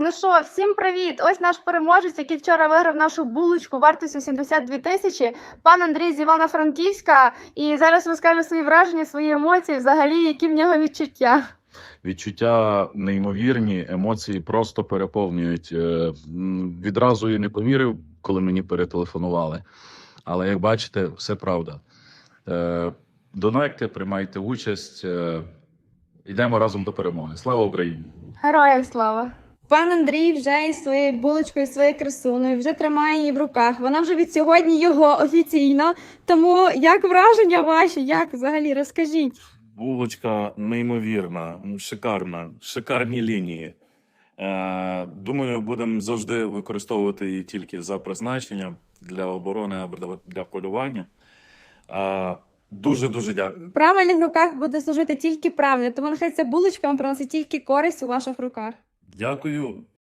Ну що, всім привіт! Ось наш переможець, який вчора виграв нашу булочку вартістю 72 тисячі. Пан Андрій з Івано-Франківська. І зараз розкаже свої враження, свої емоції, взагалі, які в нього відчуття. Відчуття неймовірні, емоції просто переповнюють. Е, Відразу і не повірив, коли мені перетелефонували. Але як бачите, все правда. Е, Донайте, приймайте участь. е, Йдемо разом до перемоги. Слава Україні! Героям слава! Пан Андрій вже із своєю булочкою, своєю красуною, вже тримає її в руках. Вона вже від сьогодні його офіційно. Тому як враження ваші? Як взагалі розкажіть? Булочка неймовірна, шикарна, шикарні лінії. Е, думаю, будемо завжди використовувати її тільки за призначенням для оборони або для- полювання. Е, дуже дуже дякую. В правильних руках буде служити тільки правильно, тому нехай ця булочка вам приносить тільки користь у ваших руках. Дякую